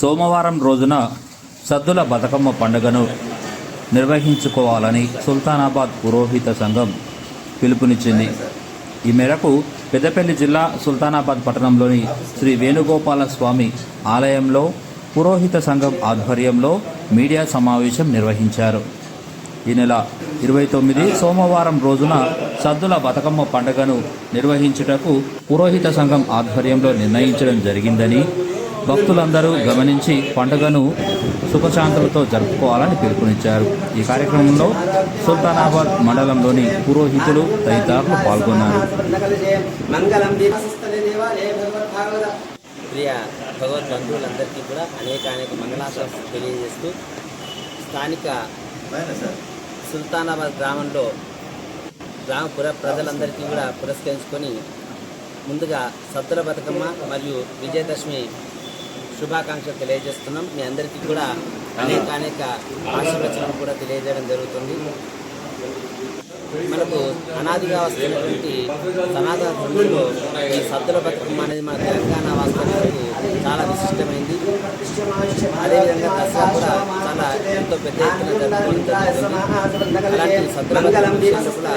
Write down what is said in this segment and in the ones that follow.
సోమవారం రోజున సద్దుల బతుకమ్మ పండుగను నిర్వహించుకోవాలని సుల్తానాబాద్ పురోహిత సంఘం పిలుపునిచ్చింది. ఈ మేరకు పెద్దపల్లి జిల్లా సుల్తానాబాద్ పట్టణంలోని శ్రీ వేణుగోపాల స్వామి ఆలయంలో పురోహిత సంఘం ఆధ్వర్యంలో మీడియా సమావేశం నిర్వహించారు. ఈ నెల ఇరవై తొమ్మిది సోమవారం రోజున సద్దుల బతుకమ్మ పండుగను నిర్వహించుటకు పురోహిత సంఘం ఆధ్వర్యంలో నిర్ణయించడం జరిగిందని భక్తులందరూ గమనించి పండుగను సుఖశాంతులతో జరుపుకోవాలని పిలుపునిచ్చారు. ఈ కార్యక్రమంలో సుల్తానాబాద్ మండలంలోని పురోహితులు తదితరులు పాల్గొన్నారు. మంగళం ప్రియ కూడా అనేక అనేక మంగళాశాస్త్రం తెలియజేస్తూ స్థానిక సుల్తానాబాద్ గ్రామంలో గ్రామ పుర ప్రజలందరికీ కూడా పురస్కరించుకొని ముందుగా సత్తుల బతుకమ్మ మరియు విజయదశమి శుభాకాంక్షలు తెలియజేస్తున్నాం. మీ అందరికీ కూడా అనేక అనేక ఆశీర్వచనం కూడా తెలియజేయడం జరుగుతుంది. మనకు అనాదిగా వస్తున్నటువంటి సనాతన ఈ సద్దుల బతుకమ్మ అనేది మన తెలంగాణ వాస్తవం చాలా విశిష్టమైంది అదేవిధంగా దసరా కూడా చాలా ఎంతో పెద్ద ఎత్తున జరుపుకోవడం జరుగుతుంది అలాంటి సద్దుల కూడా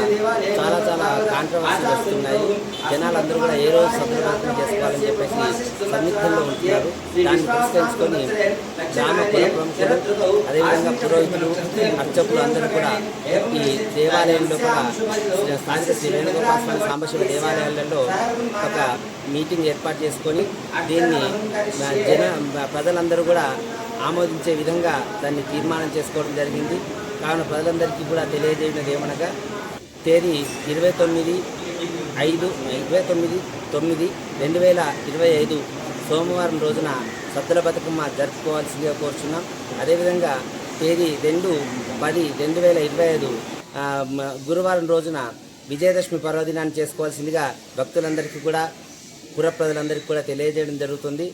చాలా చాలా కాంట్రవర్సీలు వస్తున్నాయి జనాలందరూ కూడా ఏ రోజు సద్దుల చేసుకోవాలని చెప్పేసి సన్నిహితంలో ఉంటున్నారు దాన్ని పురస్కరించుకొని గ్రామ కుల ప్రముఖులు అదేవిధంగా పురోహితులు అర్చకులు అందరూ కూడా ఈ దేవాలయంలో కూడా స్థానిక శ్రీ వేణుగోపాల స్వామి సాంబశివ దేవాలయాలలో ఒక మీటింగ్ ఏర్పాటు చేసుకొని దీన్ని జన ప్రజలందరూ కూడా ఆమోదించే విధంగా దాన్ని తీర్మానం చేసుకోవడం జరిగింది. కావున ప్రజలందరికీ కూడా తెలియజేయడం ఏమనగా తేదీ ఇరవై తొమ్మిది ఐదు ఇరవై తొమ్మిది తొమ్మిది రెండు వేల ఇరవై ఐదు సోమవారం రోజున సద్దుల బతుకమ్మ జరుపుకోవాల్సిందిగా కోరుచున్నాం. అదేవిధంగా తేదీ రెండు పది రెండు వేల ఇరవై ఐదు గురువారం రోజున విజయదశమి పర్వదినాన్ని చేసుకోవాల్సిందిగా భక్తులందరికీ కూడా పుర ప్రజలందరికీ కూడా తెలియజేయడం జరుగుతుంది.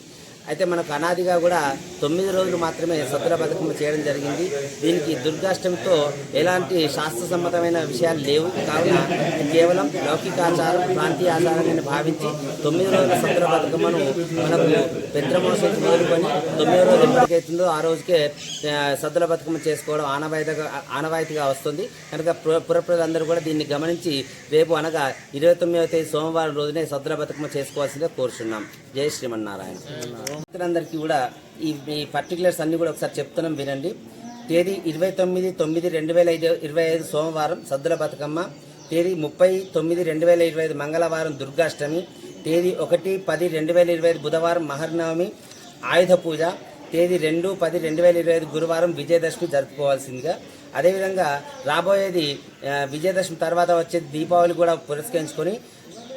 అయితే మనకు అనాదిగా కూడా తొమ్మిది రోజులు మాత్రమే సద్దుల బతుకమ్మ చేయడం జరిగింది. దీనికి దుర్గాష్టమితో ఎలాంటి శాస్త్ర సమ్మతమైన విషయాలు లేవు. కావున ఇది కేవలం లౌకికాచారం ప్రాంతీయ ఆచారంగా భావించి తొమ్మిది రోజుల సద్దుల బతుకమ్మను మనకు పెద్రమోసం మొదలుకొని తొమ్మిది రోజులు ఎప్పటికైతుందో ఆ రోజుకే ఆ, సద్దుల బతుకమ్మ చేసుకోవడం ఆనవాయితీగా ఆనవాయితీగా వస్తుంది. కనుక పుర ప్రజలందరూ కూడా దీన్ని గమనించి రేపు అనగా ఇరవై తొమ్మిదవ తేదీ సోమవారం రోజునే సద్దుల బతుకమ్మ చేసుకోవాల్సిందే కోరుచున్నాం. జై శ్రీమన్నారాయణ. భక్తులందరికీ కూడా ఈ ఈ పర్టికులర్స్ అన్ని కూడా ఒకసారి చెప్తున్నాం వినండి. తేదీ ఇరవై తొమ్మిది తొమ్మిది రెండు వేల ఐదు ఇరవై ఐదు సోమవారం సద్దుల బతుకమ్మ. తేదీ ముప్పై తొమ్మిది రెండు వేల ఇరవై ఐదు మంగళవారం దుర్గాష్టమి. తేదీ ఒకటి పది రెండు వేల ఇరవై ఐదు బుధవారం మహర్నవమి ఆయుధ పూజ. తేదీ రెండు పది రెండు వేల ఇరవై ఐదు గురువారం విజయదశమి జరుపుకోవాల్సిందిగా. అదేవిధంగా రాబోయేది విజయదశమి తర్వాత వచ్చే దీపావళి కూడా పురస్కరించుకొని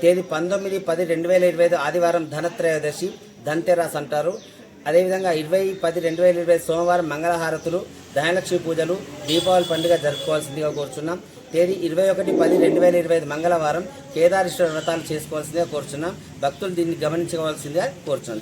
తేదీ పంతొమ్మిది పది రెండు వేల ఇరవై ఐదు ఆదివారం ధనత్రయోదశి. ధన్టెరాస్ అంటారు. అదేవిధంగా ఇరవై పది రెండు వేల ఇరవై సోమవారం మంగళహారతులు ధనలక్ష్మి పూజలు దీపావళి పండుగ జరుపుకోవాల్సిందిగా కోరుచున్నాం. తేదీ ఇరవై ఒకటి పది రెండు వేల ఇరవై ఐదు మంగళవారం కేదారేశ్వర వ్రతాలు చేసుకోవాల్సిందిగా కోరుచున్నాం. భక్తులు దీన్ని గమనించవలసిందిగా కోరుచున్నాం.